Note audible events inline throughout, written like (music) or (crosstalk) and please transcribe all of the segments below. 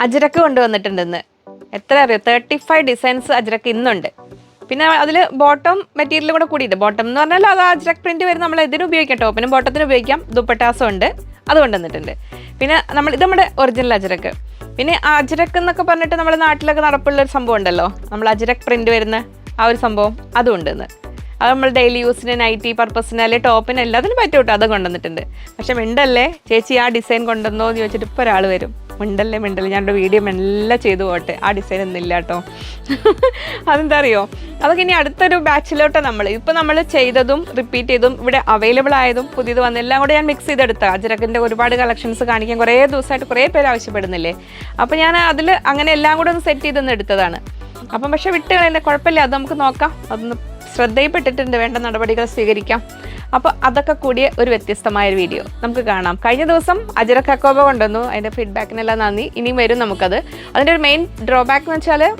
അജ്രക്ക് കൊണ്ടുവന്നിട്ടുണ്ട് ഇന്ന് എത്ര അറിയോ? തേർട്ടി ഫൈവ് ഡിസൈൻസ് അജ്രക്ക് ഇന്നുണ്ട്. പിന്നെ അതിൽ ബോട്ടം മെറ്റീരിയൽ കൂടെ കൂടിയിട്ട് ബോട്ടം എന്ന് പറഞ്ഞാൽ അത് അജ്രക് പ്രിന്റ് വരും നമ്മൾ ഇതിന് ഉപയോഗിക്കാം. ടോപ്പിനും ബോട്ടത്തിന് ഉപയോഗിക്കാം. ദുപ്പട്ടാസും ഉണ്ട് അത് കൊണ്ടുവന്നിട്ടുണ്ട്. പിന്നെ നമ്മൾ ഇത് നമ്മുടെ ഒറിജിനൽ അജ്രക്ക്. പിന്നെ അജിരക്ക് എന്നൊക്കെ പറഞ്ഞിട്ട് നമ്മുടെ നാട്ടിലൊക്കെ നടപ്പുള്ള ഒരു സംഭവം ഉണ്ടല്ലോ? നമ്മൾ അജ്രക് പ്രിന്റ് വരുന്ന ആ ഒരു സംഭവം അതും ഉണ്ടെന്ന്. അത് നമ്മൾ ഡെയിലി യൂസിന് നൈറ്റി പർപ്പസിന് അല്ലെങ്കിൽ ടോപ്പിന് എല്ലാത്തിനും പറ്റും കേട്ടോ. അത് കൊണ്ടുവന്നിട്ടുണ്ട്. പക്ഷെ മിണ്ടല്ലേ? ചേച്ചി ആ ഡിസൈൻ കൊണ്ടുവന്നോ എന്ന് ചോദിച്ചിട്ട് ഇപ്പോൾ ഒരാൾ വരും. മിണ്ടല്ലേ മിണ്ടല്ലേ. ഞാൻ വീഡിയോ മെല്ലെ ചെയ്തു പോട്ടെ. ആ ഡിസൈൻ ഒന്നുമില്ല കേട്ടോ. അതെന്താ അറിയോ അതൊക്കെ ഇനി അടുത്തൊരു ബാച്ചിലോട്ട് നമ്മൾ ഇപ്പം നമ്മൾ ചെയ്തതും റിപ്പീറ്റ് ചെയ്തും ഇവിടെ അവൈലബിൾ ആയതും പുതിയത് വന്ന എല്ലാം കൂടെ ഞാൻ മിക്സ് ചെയ്തെടുത്ത. അജരക്കിന്റെ ഒരുപാട് കളക്ഷൻസ് കാണിക്കാൻ കുറേ ദിവസമായിട്ട് കുറേ പേര് ആവശ്യപ്പെടുന്നില്ലേ? അപ്പോൾ ഞാൻ അതിൽ അങ്ങനെ എല്ലാം കൂടെ ഒന്ന് സെറ്റ് ചെയ്തൊന്ന് എടുത്തതാണ്. അപ്പം പക്ഷേ വിട്ടുകളെ കുഴപ്പമില്ല. അത് നമുക്ക് നോക്കാം. അതൊന്ന് ശ്രദ്ധയിൽപ്പെട്ടിട്ടുണ്ട് വേണ്ട നടപടികൾ സ്വീകരിക്കാം. അപ്പോൾ അതൊക്കെ കൂടിയ ഒരു വ്യത്യസ്തമായ ഒരു വീഡിയോ നമുക്ക് കാണാം. കഴിഞ്ഞ ദിവസം അജര കക്കോബ കൊണ്ടുവന്നു. അതിന്റെ ഫീഡ്ബാക്കിനെല്ലാം നന്ദി. ഇനിയും വരും നമുക്കത്. അതിന്റെ ഒരു മെയിൻ ഡ്രോബാക്ക് എന്ന് വെച്ചാൽ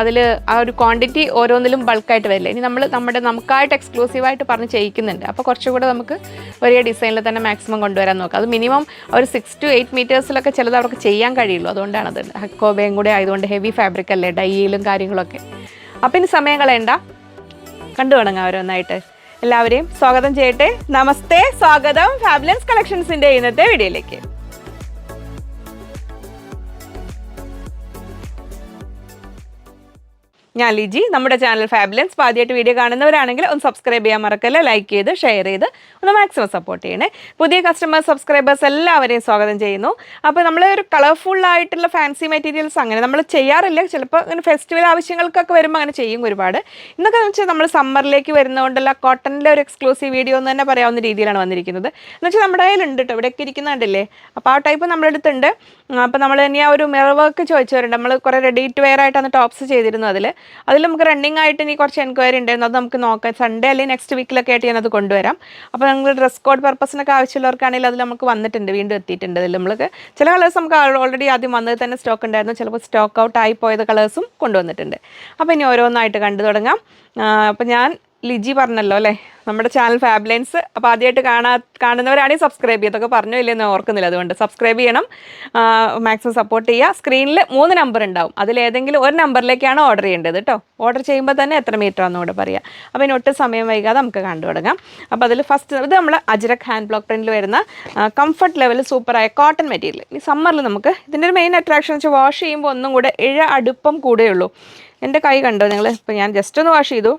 അതിൽ ആ ഒരു ക്വാണ്ടിറ്റി ഓരോന്നിലും ബൾക്കായിട്ട് വരില്ല. ഇനി നമ്മൾ നമ്മുടെ നമുക്കായിട്ട് എക്സ്ക്ലൂസീവായിട്ട് പറഞ്ഞ് ചെയ്യിക്കുന്നുണ്ട്. അപ്പോൾ കുറച്ചുകൂടെ നമുക്ക് ഒരേ ഡിസൈനിൽ തന്നെ മാക്സിമം കൊണ്ടുവരാൻ നോക്കാം. അത് മിനിമം ഒരു സിക്സ് ടു എയ്റ്റ് മീറ്റേഴ്സിലൊക്കെ ചിലത് അവർക്ക് ചെയ്യാൻ കഴിയുള്ളൂ. അതുകൊണ്ടാണ് അത് ഹക്കോബയും കൂടെ ആയതുകൊണ്ട് ഹെവി ഫാബ്രിക് അല്ലേ ഡൈയിലും കാര്യങ്ങളൊക്കെ. അപ്പം ഇനി സമയം കളയണ്ട. കണ്ടു തുടങ്ങാം ഓരോന്നായിട്ട്. എല്ലാവരെയും സ്വാഗതം ചെയ്യട്ടെ. നമസ്തേ. സ്വാഗതം. ഫാബുലൻസ് കളക്ഷൻസിന്റെ ഇന്നത്തെ വീഡിയോയിലേക്ക്. ഞാൻ ലിജി. നമ്മുടെ ചാനൽ ഫാബിലൻസ്. ആദ്യമായിട്ട് വീഡിയോ കാണുന്നവരാണെങ്കിൽ ഒന്ന് സബ്സ്ക്രൈബ് ചെയ്യാൻ മറക്കല്ല? ലൈക്ക് ചെയ്ത് ഷെയർ ചെയ്ത് ഒന്ന് മാക്സിമം സപ്പോർട്ട് ചെയ്യണേ. പുതിയ കസ്റ്റമേഴ്സ് സബ്സ്ക്രൈബേഴ്സ് എല്ലാവരെയും സ്വാഗതം ചെയ്യുന്നു. അപ്പോൾ നമ്മൾ ഒരു കളർഫുൾ ആയിട്ടുള്ള ഫാൻസി മെറ്റീരിയൽസ് അങ്ങനെ നമ്മൾ ചെയ്യാറില്ല. ചിലപ്പോൾ അങ്ങനെ ഫെസ്റ്റിവൽ ആവശ്യങ്ങൾക്കൊക്കെ വരുമ്പോൾ അങ്ങനെ ചെയ്യും ഒരുപാട്. ഇന്നൊക്കെ എന്ന് വെച്ചാൽ നമ്മൾ സമ്മറിലേക്ക് വരുന്നതുകൊണ്ടുള്ള കോട്ടണിലെ ഒരു എക്സ്ക്ലൂസീവ് വീഡിയോ എന്ന് തന്നെ പറയാവുന്ന രീതിയിലാണ് വന്നിരിക്കുന്നത്. എന്ന് വെച്ചാൽ നമ്മുടെ കയ്യിലുണ്ട് കേട്ടോ ഇവിടെയൊക്കെ ഇരിക്കുന്നുണ്ടല്ലേ? അപ്പോൾ ആ ടൈപ്പ് നമ്മുടെ അടുത്തുണ്ട്. അപ്പോൾ നമ്മൾ ഇനി ആ ഒരു മിറർ വർക്ക് ചോദിച്ചവരുണ്ട്. നമ്മൾ കുറേ റെഡി ടു വെയർ ആയിട്ടാണ് ടോപ്സ് ചെയ്തിരുന്നു അതിൽ അതിൽ നമുക്ക് റണ്ണിങ് ആയിട്ട് ഇനി കുറച്ച് എൻക്വയറി ഉണ്ടായിരുന്നു. അത് നമുക്ക് നോക്കാം. സൺഡേ അല്ലെങ്കിൽ നെക്സ്റ്റ് വീക്കിലൊക്കെ ആയിട്ട് ഞാനത് കൊണ്ടുവരാം. അപ്പോൾ നിങ്ങൾ ഡ്രസ് കോഡ് പർപ്പസിനൊക്കെ ആവശ്യമുള്ളവർക്കാണെങ്കിൽ അതിൽ നമുക്ക് വന്നിട്ടുണ്ട്. വീണ്ടും എത്തിയിട്ടുണ്ട് അതിൽ നമ്മൾക്ക് ചില കളേഴ്സ് നമുക്ക് ഓൾറെഡി ആദ്യം വന്നത് തന്നെ സ്റ്റോക്ക് ഉണ്ടായിരുന്നു. ചിലപ്പോൾ സ്റ്റോക്ക് ഔട്ട് ആയി പോയത് കളേഴ്സും കൊണ്ടുവന്നിട്ടുണ്ട്. അപ്പോൾ ഇനി ഓരോന്നായിട്ട് കണ്ടു തുടങ്ങാം. അപ്പോൾ ഞാൻ ലിജി പറഞ്ഞല്ലോ അല്ലേ? നമ്മുടെ ചാനൽ ഫാബ്ലൈൻസ് അപ്പോൾ ആദ്യമായിട്ട് കാണാ കാണുന്നവരാണെങ്കിൽ സബ്സ്ക്രൈബ് ചെയ്യുക. അതൊക്കെ പറഞ്ഞോ ഇല്ലെന്ന് ഓർക്കുന്നില്ല അതുകൊണ്ട് സബ്സ്ക്രൈബ് ചെയ്യണം. മാക്സിമം സപ്പോർട്ട് ചെയ്യുക. സ്ക്രീനിൽ മൂന്ന് നമ്പർ ഉണ്ടാവും. അതിലേതെങ്കിലും ഒരു നമ്പറിലേക്കാണ് ഓർഡർ ചെയ്യേണ്ടത് കേട്ടോ ഓർഡർ ചെയ്യുമ്പോൾ തന്നെ എത്ര മീറ്റർ ആണെന്ന് കൂടെ പറയാം. അപ്പോൾ ഇനി ഒട്ടും സമയം വൈകാതെ നമുക്ക് കണ്ടു തുടങ്ങാം. അപ്പോൾ അതിൽ ഫസ്റ്റ് ഇത് നമ്മൾ അജ്രക് ഹാൻഡ് ബ്ലോക്ക് പ്രിന്റിൽ വരുന്ന കംഫർട്ട് ലെവൽ സൂപ്പറായ കോട്ടൺ മെറ്റീരിയൽ ഈ സമ്മറിൽ നമുക്ക് ഇതിന്റെ ഒരു മെയിൻ അട്രാക്ഷൻ വെച്ചാൽ വാഷ് ചെയ്യുമ്പോൾ ഒന്നും കൂടെ ഇഴ അടുപ്പം കൂടെയുള്ളൂ എന്റെ കൈ കണ്ടോ നിങ്ങൾ ഇപ്പോൾ ഞാൻ ജസ്റ്റ് ഒന്ന് വാഷ് ചെയ്തു.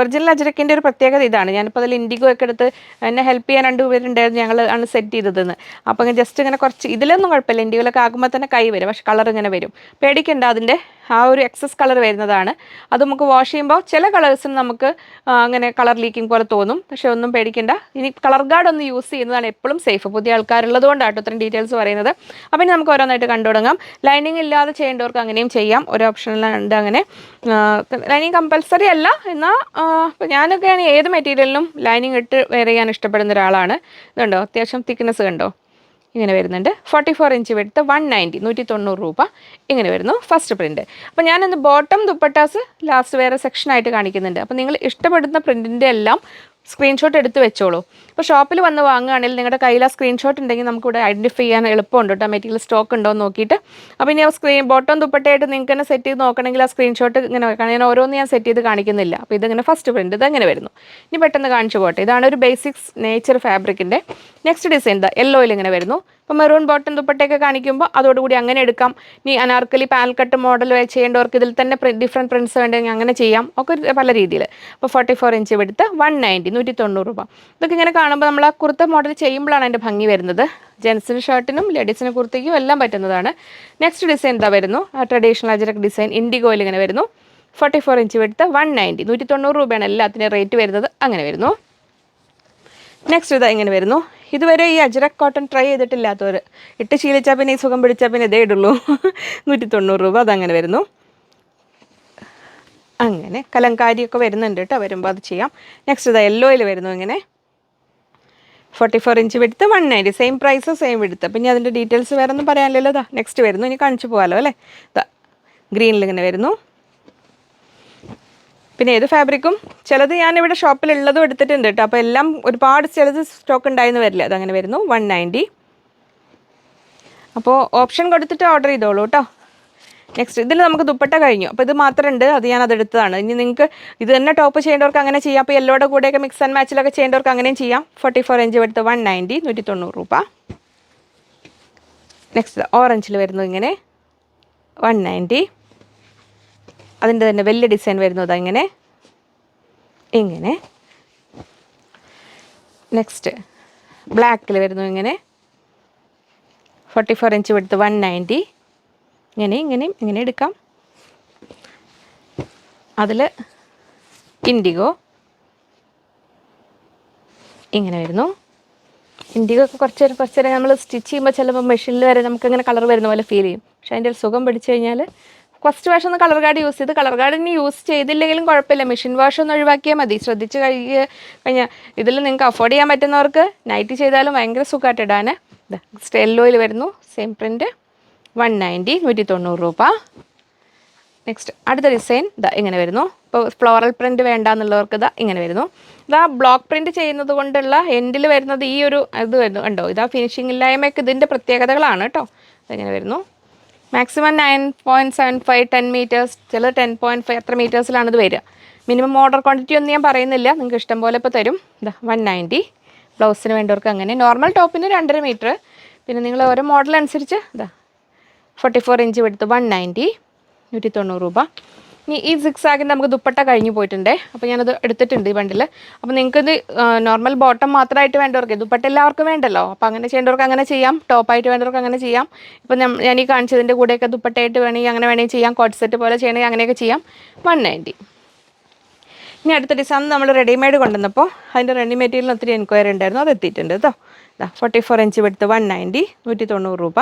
ഒറിജിനൽ അജരക്കിന്റെ ഒരു പ്രത്യേകത ഇതാണ്. ഞാനിപ്പോൾ അതിൽ ഇൻഡിഗോ ഒക്കെ എടുത്ത് എന്നെ ഹെൽപ്പ് ചെയ്യാൻ രണ്ട് പേരുണ്ടായിരുന്നു ഞങ്ങൾ ആണ് സെറ്റ് ചെയ്തതെന്ന്. അപ്പോൾ ജസ്റ്റ് ഇങ്ങനെ കുറച്ച് ഇതിലൊന്നും കുഴപ്പമില്ല. ഇൻഡിഗോയിലൊക്കെ ആകുമ്പോൾ തന്നെ കൈ വരും പക്ഷെ കളർ ഇങ്ങനെ വരും. പേടിക്കണ്ട അതിന്റെ ആ ഒരു എക്സസ് കളർ വരുന്നതാണ്. അത് നമുക്ക് വാഷ് ചെയ്യുമ്പോൾ ചില കളേഴ്സിന് നമുക്ക് അങ്ങനെ കളർ ലീക്കിംഗ് പോലെ തോന്നും. പക്ഷേ ഒന്നും പേടിക്കണ്ട. ഇനി കളർ ഗാർഡ് ഒന്ന് യൂസ് ചെയ്യുന്നതാണ് എപ്പോഴും സേഫ് പുതിയ ആൾക്കാരുള്ളത് കൊണ്ടാട്ടോ ഇത്രയും ഡീറ്റെയിൽസ് പറയുന്നത്. അപ്പം ഇനി നമുക്ക് ഓരോന്നായിട്ട് കണ്ടു തുടങ്ങാം. ലൈനിങ് ഇല്ലാതെ ചെയ്യേണ്ടവർക്ക് അങ്ങനെയും ചെയ്യാം. ഒരു ഓപ്ഷനിലുണ്ട് അങ്ങനെ. ലൈനിങ് കമ്പൽസറി അല്ല. എന്നാൽ ഞാനൊക്കെയാണ് ഏത് മെറ്റീരിയലിനും ലൈനിങ് ഇട്ട് വെയർ ചെയ്യാൻ ഇഷ്ടപ്പെടുന്ന ഒരാളാണ്. ഇതുണ്ടോ? അത്യാവശ്യം തിക്നെസ് കണ്ടോ? ഇങ്ങനെ വരുന്നുണ്ട്. ഫോർട്ടി ഫോർ ഇഞ്ച് വെടുത്ത് വൺ നയന്റി നൂറ്റി തൊണ്ണൂറ് രൂപ ഇങ്ങനെ വരുന്നു. ഫസ്റ്റ് പ്രിന്റ് അപ്പോൾ ഞാനിന്ന് ബോട്ടം ദുപ്പട്ടാസ് ലാസ്റ്റ് വേറെ സെക്ഷനായിട്ട് കാണിക്കുന്നുണ്ട്. അപ്പോൾ നിങ്ങൾ ഇഷ്ടപ്പെടുന്ന പ്രിന്റിന്റെ എല്ലാം സ്ക്രീൻഷോട്ട് എടുത്ത് വെച്ചോളൂ. ഇപ്പോൾ ഷോപ്പിൽ വന്ന് വാങ്ങുകയാണെങ്കിൽ നിങ്ങളുടെ കയ്യിൽ ആ സ്ക്രീൻഷോട്ട് ഉണ്ടെങ്കിൽ നമുക്കിവിടെ ഐഡന്റിഫൈ ചെയ്യാൻ എളുപ്പമുണ്ട് കേട്ടോ. മെറ്റീരിയൽ സ്റ്റോക്ക് ഉണ്ടോ എന്ന് നോക്കിയിട്ട്. അപ്പോൾ ഇനി ആ സ്ക്രീൻ ബോട്ടം ദുപ്പട്ടയായിട്ട് നിങ്ങൾക്ക് തന്നെ സെറ്റ് ചെയ്ത് നോക്കണമെങ്കിൽ ആ സ്ക്രീൻഷോട്ട് ഇങ്ങനെ വെക്കണം. ഞാൻ ഓരോന്ന് ഞാൻ സെറ്റ് ചെയ്ത് കാണിക്കുന്നില്ല. അപ്പോൾ ഇതിങ്ങനെ ഫസ്റ്റ് പ്രിന്റ് ഇതങ്ങനെ വരുന്നു. ഇനി പെട്ടെന്ന് കാണിച്ചു പോട്ടെ. ഇതാണ് ഒരു ബേസിക്സ് നേച്ചർ ഫാബ്രിക്കിന്റെ നെക്സ്റ്റ് ഡിസൈൻ ഇതാ യെല്ലോയിൽ ഇങ്ങനെ വരുന്നു. ഇപ്പോൾ മെറൂൺ ബോട്ടം ദുപ്പട്ടയൊക്കെ കാണിക്കുമ്പോൾ അതോടുകൂടി അങ്ങനെ എടുക്കാം. ഇനി അനാർക്കലി പാൽ കട്ട് മോഡൽ ചെയ്യേണ്ടവർക്ക് ഇതിൽ തന്നെ ഡിഫറെന്റ് പ്രിൻസ് വേണ്ടെങ്കിൽ അങ്ങനെ ചെയ്യാം. ഒക്കെ പല രീതിയിൽ അപ്പോൾ ഫോർട്ടി ഫോർ ഇഞ്ച് എടുത്ത് വൺ നയന്റി നൂറ്റി തൊണ്ണൂറ് രൂപ. ഇതൊക്കെ ഇങ്ങനെ കാണുമ്പോൾ നമ്മൾ ആ കുർത്ത മോഡൽ ചെയ്യുമ്പോഴാണ് അതിന്റെ ഭംഗി വരുന്നത്. ജെൻസിന് ഷർട്ടിനും ലേഡീസിന് കുർത്തയ്ക്കും എല്ലാം പറ്റുന്നതാണ്. നെക്സ്റ്റ് ഡിസൈൻ എന്താ വരുന്നു. ട്രഡീഷണൽ അജറക് ഡിസൈൻ ഇൻഡിഗോയിൽ ഇങ്ങനെ വരുന്നു. ഫോർട്ടി ഫോർ ഇഞ്ച് എടുത്ത് വൺ നയന്റി നൂറ്റി തൊണ്ണൂറ് രൂപയാണ് എല്ലാത്തിന്റെ റേറ്റ് വരുന്നത്. അങ്ങനെ വരുന്നു. നെക്സ്റ്റ് ഇതാ ഇങ്ങനെ വരുന്നു. ഇതുവരെ ഈ അജറക് കോട്ടൺ ട്രൈ ചെയ്തിട്ടില്ലാത്തവർ ഇട്ട് ശീലിച്ചാൽ പിന്നെ ഈ സുഖം പിടിച്ചാൽ പിന്നെ ഇതേ ഇടുള്ളൂ. (laughs) നൂറ്റി തൊണ്ണൂറ് രൂപ അതങ്ങനെ വരുന്നു. അങ്ങനെ കലങ്കാരിയൊക്കെ വരുന്നുണ്ട് കേട്ടോ. വരുമ്പോൾ അത് ചെയ്യാം. നെക്സ്റ്റ് ഇതാ യെല്ലോയിൽ വരുന്നു ഇങ്ങനെ. ഫോർട്ടി ഫോർ ഇഞ്ച് വിടുത്ത് one ninety same price same വിടുത്ത് പിന്നെ അതിന്റെ ഡീറ്റെയിൽസ് വേറെ ഒന്നും പറയാനില്ലല്ലോ. ഇതാ നെക്സ്റ്റ് വരുന്നു. ഇനി കാണിച്ചു പോകാമല്ലോ അല്ലേ? ഇതാ ഗ്രീനിൽ ഇങ്ങനെ വരുന്നു. പിന്നെ ഏത് ഫാബ്രിക്കും ചിലത് ഞാനിവിടെ ഷോപ്പിലുള്ളതും എടുത്തിട്ടുണ്ട് കേട്ടോ. അപ്പോൾ എല്ലാം ഒരുപാട് ചിലത് സ്റ്റോക്ക് ഉണ്ടായെന്ന് വരില്ല. അതങ്ങനെ വരുന്നു വൺ നയന്റി അപ്പോൾ ഓപ്ഷൻ കൊടുത്തിട്ട് ഓർഡർ ചെയ്തോളൂ കേട്ടോ. നെക്സ്റ്റ് ഇതിൽ നമുക്ക് ദുപ്പട്ട കഴിഞ്ഞു. അപ്പോൾ ഇത് മാത്രമുണ്ട് അത് ഞാൻ അതെടുത്തതാണ് ഇനി നിങ്ങൾക്ക് ഇത് തന്നെ ടോപ്പ് ചെയ്യേണ്ടവർക്ക് അങ്ങനെ ചെയ്യാം. അപ്പോൾ യെല്ലോയുടെ കൂടെയൊക്കെ മിക്സ് ആൻഡ് മാച്ചിലൊക്കെ ചെയ്യേണ്ടവർക്ക് അങ്ങനെയും ചെയ്യാം. ഫോർട്ടി ഫോർ ഇഞ്ച് എടുത്ത് വൺ നയന്റി നൂറ്റി തൊണ്ണൂറ് രൂപ നെക്സ്റ്റ് ഓറഞ്ചിൽ വരുന്നത് ഇങ്ങനെ വൺ നയന്റി അതിന്റെ തന്നെ വലിയ ഡിസൈൻ വരുന്നത് ഇങ്ങനെ ഇങ്ങനെ. നെക്സ്റ്റ് ബ്ലാക്കിൽ വരുന്നു ഇങ്ങനെ ഫോർട്ടി ഫോർ ഇഞ്ച് എടുത്ത് വൺ നയന്റി ഇങ്ങനെ ഇങ്ങനെയും ഇങ്ങനെ എടുക്കാം. അതിൽ ഇൻഡിഗോ ഇങ്ങനെ വരുന്നു. ഇൻഡിഗോ ഒക്കെ കുറച്ച് നേരം കുറച്ച് നേരം നമ്മൾ സ്റ്റിച്ച് ചെയ്യുമ്പോൾ ചിലപ്പോൾ മെഷീനിൽ വരെ നമുക്ക് ഇങ്ങനെ കളർ വരുന്ന പോലെ ഫീൽ ചെയ്യും. പക്ഷേ അതിന്റെ ഒരു സുഖം പിടിച്ചു കഴിഞ്ഞാൽ ഫസ്റ്റ് വാഷ് ഒന്ന് കളർ കാർഡ് യൂസ് ചെയ്ത് കളർ കാർഡ് ഇനി യൂസ് ചെയ്തില്ലെങ്കിലും കുഴപ്പമില്ല. മെഷീൻ വാഷ് ഒന്ന് ഒഴിവാക്കിയാൽ മതി. ശ്രദ്ധിച്ച് കഴുകി കഴിഞ്ഞാൽ ഇതിൽ നിങ്ങൾക്ക് അഫോർഡ് ചെയ്യാൻ പറ്റുന്നവർക്ക് നൈറ്റ് ചെയ്താലും ഭയങ്കര സുഖമായിട്ട് ഇടാൻ സ്റ്റെല്ലോയിൽ വരുന്നു. സെയിം പ്രിന്റ് വൺ നയന്റി നൂറ്റി തൊണ്ണൂറ് രൂപ. നെക്സ്റ്റ് അടുത്ത ഡിസൈൻ ഇതാ ഇങ്ങനെ വരുന്നു. ഇപ്പോൾ ഫ്ലോറൽ പ്രിന്റ് വേണ്ട എന്നുള്ളവർക്ക് ഇതാ ഇങ്ങനെ വരുന്നു. ഇതാ ബ്ലോക്ക് പ്രിന്റ് ചെയ്യുന്നത് കൊണ്ടുള്ള എൻഡിൽ വരുന്നത് ഈ ഒരു ഇത് വരുന്നു. കണ്ടോ? ഇതാ ഫിനിഷിംഗ് ഇല്ലായ്മയൊക്കെ ഇതിന്റെ പ്രത്യേകതകളാണ് കേട്ടോ. ഇങ്ങനെ വരുന്നു. Maximum nine point seven five ten metres ചില ടെൻ പോയിന്റ് ഫൈവ് അത്ര മീറ്റേഴ്സിലാണ് ഇത് വരിക. മിനിമം ഓർഡർ ക്വാണ്ടിറ്റി ഒന്നും ഞാൻ പറയുന്നില്ല. നിങ്ങൾക്ക് ഇഷ്ടം പോലെ ഇപ്പോൾ തരും. ഇതാ വൺ നയന്റി. ബ്ലൗസിന് വേണ്ടവർക്ക് അങ്ങനെ. നോർമൽ ടോപ്പിന് രണ്ടര മീറ്റർ പിന്നെ നിങ്ങൾ ഓരോ മോഡൽ അനുസരിച്ച് ഇതാ ഫോർട്ടി ഫോർ ഇഞ്ച് എടുത്ത് വൺ നയന്റി നൂറ്റി തൊണ്ണൂറ് രൂപ. ഇനി ഈ സിക്സ് ആകിന്റെ നമുക്ക് ദുപ്പട്ട കഴിഞ്ഞു പോയിട്ടുണ്ട്. അപ്പോൾ ഞാനത് എടുത്തിട്ടുണ്ട് ഈ ബണ്ടിൽ അപ്പോൾ നിങ്ങൾക്കിത് നോർമൽ ബോട്ടം മാത്രമായിട്ട് വേണ്ടവർക്ക് ദുപ്പട്ട എല്ലാവർക്കും വേണ്ടല്ലോ. അപ്പോൾ അങ്ങനെ ചെയ്യേണ്ടവർക്ക് അങ്ങനെ ചെയ്യാം. ടോപ്പായിട്ട് വേണ്ടവർക്ക് അങ്ങനെ ചെയ്യാം. ഇപ്പോൾ ഞാൻ ഈ കാണിച്ചതിന്റെ കൂടെയൊക്കെ ദുപ്പട്ടയായിട്ട് വേണമെങ്കിൽ അങ്ങനെ വേണമെങ്കിൽ ചെയ്യാം. കോട്ട് സെറ്റ് പോലെ ചെയ്യണമെങ്കിൽ അങ്ങനെയൊക്കെ ചെയ്യാം. One ninety. ഇനി അടുത്ത ഡിസൈൻ നമ്മൾ റെഡിമെയ്ഡ് കൊണ്ടുവന്നപ്പോൾ അതിന്റെ റെഡി മെറ്റീരിയൽ ഒത്തിരി എൻക്വയറി ഉണ്ടായിരുന്നു. അത് എത്തിയിട്ടുണ്ട് കേട്ടോ ഫോർട്ടി ഫോർ ഇഞ്ച് എടുത്ത് വൺ നയന്റി നൂറ്റി തൊണ്ണൂറ് രൂപ.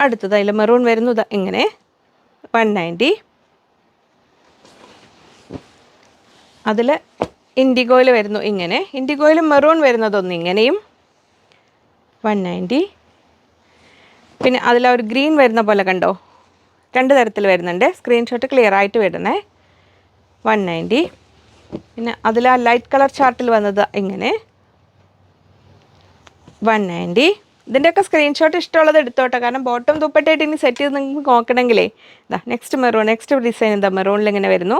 അടുത്തത് അതിൽ മെറൂൺ വരുന്നു. ഇങ്ങനെ. വൺ നയന്റി അതിൽ ഇൻഡിഗോയിൽ വരുന്നു ഇങ്ങനെ. ഇൻഡിഗോയിൽ മെറൂൺ വരുന്നതൊന്ന് ഇങ്ങനെയും. വൺ നയന്റി പിന്നെ അതിൽ ഒരു ഗ്രീൻ വരുന്ന പോലെ കണ്ടോ? രണ്ട് തരത്തിൽ വരുന്നുണ്ട്. സ്ക്രീൻഷോട്ട് ക്ലിയർ ആയിട്ട് വരുന്നേ. വൺ നയന്റി പിന്നെ അതിൽ ആ ലൈറ്റ് കളർ ചാർട്ടിൽ വന്നത് ഇങ്ങനെ. വൺ നയന്റി ഇതിന്റെയൊക്കെ സ്ക്രീൻഷോട്ട് ഇഷ്ടമുള്ളത് എടുത്തോട്ടെ. കാരണം ബോട്ടം ദുപ്പട്ടയായിട്ട് ഇനി സെറ്റ് ചെയ്ത് നിങ്ങൾക്ക് നോക്കണമെങ്കിലേ. ഇതാ നെക്സ്റ്റ് മെറൂൺ നെക്സ്റ്റ് ഡിസൈൻ എന്താ? മെറൂണിൽ ഇങ്ങനെ വരുന്നു.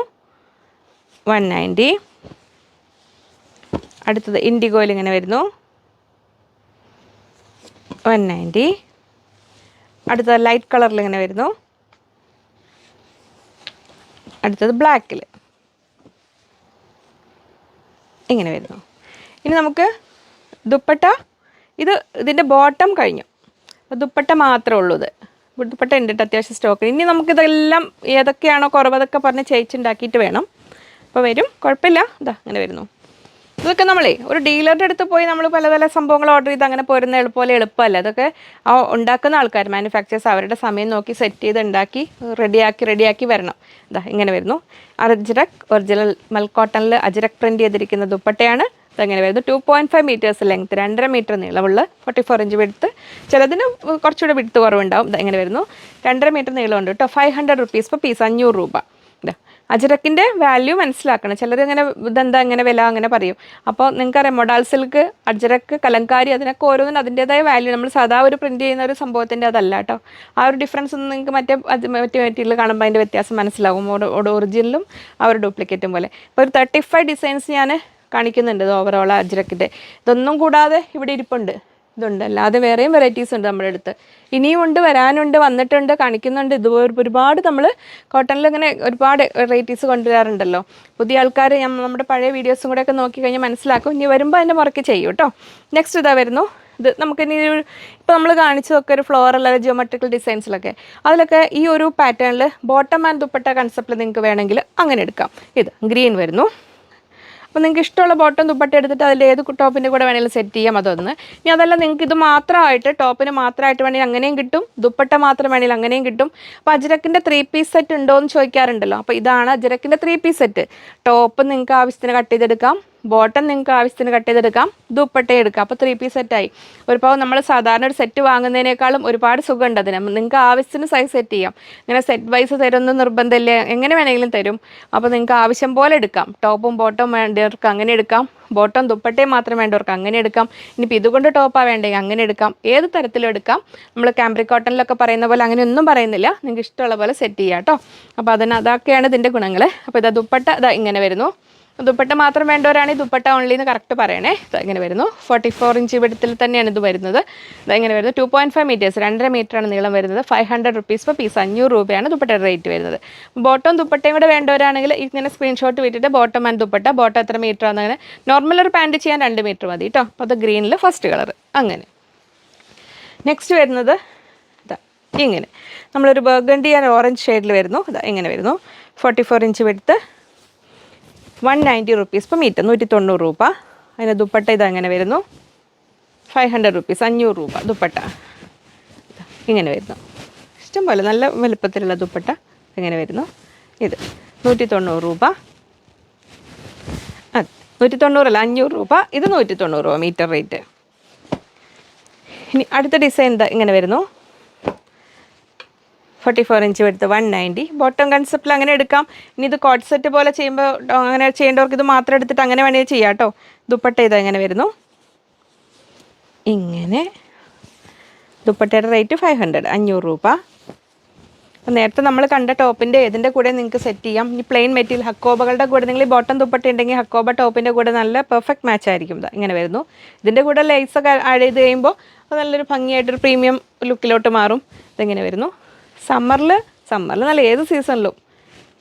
വൺ നയന്റി അടുത്തത് ഇൻഡിഗോയിൽ ഇങ്ങനെ വരുന്നു. വൺ നയന്റി അടുത്തത് ലൈറ്റ് കളറിൽ ഇങ്ങനെ വരുന്നു. അടുത്തത് ബ്ലാക്കിൽ ഇങ്ങനെ വരുന്നു. ഇനി നമുക്ക് ദുപ്പട്ട ഇത് ഇതിന്റെ ബോട്ടം കഴിഞ്ഞു. അപ്പോൾ ദുപ്പട്ട മാത്രമേ ഉള്ളൂ ഇത്. ദുപ്പട്ട ഉണ്ട് കേട്ടോ അത്യാവശ്യം സ്റ്റോക്ക് ഇനി നമുക്കിതെല്ലാം ഏതൊക്കെയാണോ കുറവതൊക്കെ പറഞ്ഞ് ചേച്ചുണ്ടാക്കിയിട്ട് വേണം. അപ്പോൾ വരും. കുഴപ്പമില്ല. ഇതാ അങ്ങനെ വരുന്നു. ഇതൊക്കെ നമ്മളേ ഒരു ഡീലറുടെ അടുത്ത് പോയി നമ്മൾ പല പല സംഭവങ്ങൾ ഓർഡർ ചെയ്ത് അങ്ങനെ പോരുന്ന എളുപ്പമല്ല എളുപ്പമല്ല. അതൊക്കെ ആ ഉണ്ടാക്കുന്ന ആൾക്കാർ മാനുഫാക്ചേഴ്സ് അവരുടെ സമയം നോക്കി സെറ്റ് ചെയ്ത് ഉണ്ടാക്കി റെഡിയാക്കി റെഡിയാക്കി വരണം. ഇതാ ഇങ്ങനെ വരുന്നു. അർജിറക് ഒറിജിനൽ മൽക്കോട്ടണിൽ അജിറക് പ്രിന്റ് ചെയ്തിരിക്കുന്ന ദുപ്പട്ടയാണ്. ഇതങ്ങനെ വരുന്നു two point five metres length രണ്ടര മീറ്റർ നീളമുള്ള ഫോർട്ടി ഫോർ ഇഞ്ച് വിടുത്ത് ചിലതിന് കുറച്ചുകൂടെ വിടുത്ത് കുറവുണ്ടാവും. ഇങ്ങനെ വരുന്നു. രണ്ടര മീറ്റർ നീളമുണ്ട് കേട്ടോ. ഫൈവ് ഹൺഡ്രഡ് റുപ്പീസ് ഇപ്പോൾ പീസ് അഞ്ഞൂറ് രൂപ. അജരക്കിന്റെ വാല്യൂ മനസ്സിലാക്കണം. ചിലർ ഇങ്ങനെ ഇതെന്താ ഇങ്ങനെ വില അങ്ങനെ പറയും. അപ്പോൾ നിങ്ങൾക്കറിയാം മൊഡാൽ സിൽക്ക് അജരക്ക് കലങ്കാരി അതിനൊക്കെ ഓരോന്നിനും അതിന്റേതായ വാല്യൂ നമ്മൾ സാധാ ഒരു പ്രിന്റ് ചെയ്യുന്ന ഒരു സംഭവത്തിന്റെ അതല്ല കേട്ടോ. ആ ഒരു ഡിഫറൻസ് ഒന്നും നിങ്ങൾക്ക് മറ്റേ മറ്റേ മെറ്റീരിയൽ കാണുമ്പോൾ അതിന്റെ വ്യത്യാസം മനസ്സിലാവും. ഒറിജിനലും ആ ഒരു ഡ്യൂപ്ലിക്കേറ്റും പോലെ. ഇപ്പോൾ ഒരു തേർട്ടി ഫൈവ് ഡിസൈൻസ് ഞാൻ കാണിക്കുന്നുണ്ട്. ഇത് ഓവറോൾ അജ്രക്കിന്റെ. ഇതൊന്നും കൂടാതെ ഇവിടെ ഇരിപ്പുണ്ട്. ഇതുണ്ട്. അല്ലാതെ വേറെയും വെറൈറ്റീസ് ഉണ്ട് നമ്മുടെ അടുത്ത്. ഇനിയും ഉണ്ട് വരാനുണ്ട് വന്നിട്ടുണ്ട് കാണിക്കുന്നുണ്ട്. ഇതുപോലെ ഒരുപാട് നമ്മൾ കോട്ടണിൽ ഇങ്ങനെ ഒരുപാട് വെറൈറ്റീസ് കൊണ്ടുവരാറുണ്ടല്ലോ. പുതിയ ആൾക്കാർ നമ്മുടെ പഴയ വീഡിയോസും കൂടെ ഒക്കെ നോക്കി കഴിഞ്ഞാൽ മനസ്സിലാക്കും. ഇനി വരുമ്പോൾ അതിന്റെ മുറയ്ക്ക് ചെയ്യും കേട്ടോ നെക്സ്റ്റ് ഇതാ വരുന്നു. ഇത് നമുക്ക് ഇനി ഇപ്പോൾ നമ്മൾ കാണിച്ചതൊക്കെ ഒരു ഫ്ലോറൽ അല്ലെങ്കിൽ ജിയോമെട്രിക്കൽ ഡിസൈൻസിലൊക്കെ അതിലൊക്കെ ഈ ഒരു പാറ്റേണിൽ ബോട്ടം ആൻഡ് ദുപ്പട്ട കൺസെപ്റ്റിൽ നിങ്ങൾക്ക് വേണമെങ്കിൽ അങ്ങനെ എടുക്കാം. ഇത് ഗ്രീൻ വരുന്നു. അപ്പോൾ നിങ്ങൾക്ക് ഇഷ്ടമുള്ള ബോട്ടം ദുപ്പട്ട എടുത്തിട്ട് അതിൽ ഏത് ടോപ്പിന്റെ കൂടെ വേണമെങ്കിലും സെറ്റ് ചെയ്യാം അതൊന്ന്. ഇനി അതല്ല നിങ്ങൾക്ക് ഇത് മാത്രമായിട്ട് ടോപ്പിന് മാത്രമായിട്ട് വേണമെങ്കിൽ അങ്ങനെയും കിട്ടും ദുപ്പട്ട മാത്രം വേണമെങ്കിൽ അങ്ങനെയും കിട്ടും. അപ്പോൾ അജരക്കിന്റെ ത്രീ പീസ് സെറ്റ് ഉണ്ടോ എന്ന് ചോദിക്കാറുണ്ടല്ലോ. അപ്പോൾ ഇതാണ് അജരക്കിന്റെ ത്രീ പീസ് സെറ്റ് ടോപ്പ് നിങ്ങൾക്ക് ആവശ്യത്തിന് കട്ട് ചെയ്തെടുക്കാം. ബോട്ടം നിങ്ങൾക്ക് ആവശ്യത്തിന് കട്ട് ചെയ്തെടുക്കാം. ദുപ്പട്ടയും എടുക്കാം. അപ്പോൾ ത്രീ പീസ് സെറ്റായി ഒരു പാവം നമ്മൾ സാധാരണ ഒരു സെറ്റ് വാങ്ങുന്നതിനേക്കാളും ഒരുപാട് സുഖമുണ്ട് അതിന്. നിങ്ങൾക്ക് ആവശ്യത്തിന് സൈസ് സെറ്റ് ചെയ്യാം. ഇങ്ങനെ സെറ്റ് വൈസ് തരുമെന്ന് നിർബന്ധമില്ല. എങ്ങനെ വേണമെങ്കിലും തരും. അപ്പോൾ നിങ്ങൾക്ക് ആവശ്യം പോലെ എടുക്കാം. ടോപ്പും ബോട്ടവും വേണ്ടവർക്ക് അങ്ങനെ എടുക്കാം. ബോട്ടം ദുപ്പട്ടയും മാത്രം വേണ്ടവർക്ക് അങ്ങനെ എടുക്കാം. ഇനിയിപ്പോൾ ഇതുകൊണ്ട് ടോപ്പാണ് വേണ്ടെങ്കിൽ അങ്ങനെ എടുക്കാം. ഏത് തരത്തിലും എടുക്കാം. നമ്മൾ ക്യാമ്പ്രിക് കോട്ടണിലൊക്കെ പറയുന്ന പോലെ അങ്ങനെ ഒന്നും പറയുന്നില്ല. നിങ്ങൾക്ക് ഇഷ്ടമുള്ള പോലെ സെറ്റ് ചെയ്യാം കേട്ടോ അപ്പോൾ അതിന് അതൊക്കെയാണ് ഇതിന്റെ ഗുണങ്ങൾ അപ്പോൾ ഇതാ ദുപ്പട്ട ഇതാ ഇങ്ങനെ വരുന്നു. ദുപ്പട്ട മാത്രം വേണ്ടവരാണ് ഈ ദുപ്പട്ട ഓൺലി എന്ന് കറക്റ്റ് പറയണേ. ഇങ്ങനെ വരുന്നു. ഫോർട്ടി ഫോർ ഇഞ്ച് വിടത്തിൽ തന്നെയാണ് ഇത് വരുന്നത്. ഇങ്ങനെ വരുന്നത് ടു പോയിന്റ് ഫൈവ് മീറ്റേഴ്സ് രണ്ടര ആണ് നീളം വരുന്നത്. Five hundred rupees per piece അഞ്ഞൂറ് രൂപയാണ് ദുപ്പട്ടയുടെ റേറ്റ് വരുന്നത്. ബോട്ടം ദുപ്പട്ടയും കൂടെ വേണ്ടവരാണെങ്കിൽ ഇങ്ങനെ സ്ക്രീൻഷോട്ട് വിട്ടിട്ട് ബോട്ടം ആൻഡ് ദുപ്പട്ട ബോട്ടം എത്ര മീറ്റർ അങ്ങനെ നോർമൽ ഒരു പാന്റ് ചെയ്യാൻ രണ്ട് മീറ്റർ മതി കേട്ടോ അപ്പോൾ അത് ഗ്രീനിൽ ഫസ്റ്റ് കളർ അങ്ങനെ. നെക്സ്റ്റ് വരുന്നത് ഇതാ ഇങ്ങനെ. നമ്മളൊരു ബർഗണ്ടി ആൻഡ് ഓറഞ്ച് ഷെയ്ഡിൽ വരുന്നു. ഇതാ ഇങ്ങനെ വരുന്നു. ഫോർട്ടി ഫോർ ഇഞ്ച് വെടുത്ത് വൺ നയന്റി റുപ്പീസ് ഇപ്പം മീറ്റർ നൂറ്റി തൊണ്ണൂറ് രൂപ. അതിന് ദുപ്പട്ട ഇത് അങ്ങനെ വരുന്നു. ഫൈവ് ഹൺഡ്രഡ് റുപ്പീസ് അഞ്ഞൂറ് രൂപ ദുപ്പട്ട. ഇങ്ങനെ വരുന്നു. ഇഷ്ടംപോലെ നല്ല വലുപ്പത്തിലുള്ള ദുപ്പട്ട ഇങ്ങനെ വരുന്നു. ഇത് നൂറ്റി തൊണ്ണൂറ് രൂപ നൂറ്റി തൊണ്ണൂറല്ല അഞ്ഞൂറ് രൂപ. ഇത് നൂറ്റി തൊണ്ണൂറ് രൂപ മീറ്റർ റേറ്റ് ഇനി അടുത്ത ഡിസൈൻ എന്താ ഇങ്ങനെ വരുന്നു. ഫോർട്ടി ഫോർ ഇഞ്ച് എടുത്ത് വൺ നയന്റി ബോട്ടം കൺസെപ്റ്റിൽ അങ്ങനെ എടുക്കാം. ഇനി ഇത് കോട്ട് സെറ്റ് പോലെ ചെയ്യുമ്പോൾ അങ്ങനെ ചെയ്യേണ്ടവർക്ക് ഇത് മാത്രം എടുത്തിട്ട് അങ്ങനെ വേണമെങ്കിൽ ചെയ്യാം കേട്ടോ ദുപ്പട്ട ഇത് എങ്ങനെ വരുന്നു. ഇങ്ങനെ. ദുപ്പട്ടയുടെ റേറ്റ് ഫൈവ് ഹൺഡ്രഡ് അഞ്ഞൂറ് രൂപ. അപ്പോൾ നേരത്തെ നമ്മൾ കണ്ട ടോപ്പിന്റെ ഏതിന്റെ കൂടെ നിങ്ങൾക്ക് സെറ്റ് ചെയ്യാം. ഈ പ്ലെയിൻ മെറ്റീരിയൽ ഹക്കോബകളുടെ കൂടെ നിങ്ങൾ ഈ ബോട്ടം ദുപ്പട്ട ഉണ്ടെങ്കിൽ ഹക്കോബ ടോപ്പിന്റെ കൂടെ നല്ല പെർഫെക്റ്റ് മാച്ച് ആയിരിക്കും. ഇങ്ങനെ വരുന്നു. ഇതിന്റെ കൂടെ ലൈസൊക്കെ ആഡ് ചെയ്ത് കഴിയുമ്പോൾ നല്ലൊരു ഭംഗിയായിട്ടൊരു പ്രീമിയം ലുക്കിലോട്ട് മാറും. ഇതെങ്ങനെ വരുന്നു. സമ്മറിൽ സമ്മറിൽ നല്ല ഏത് സീസണിലും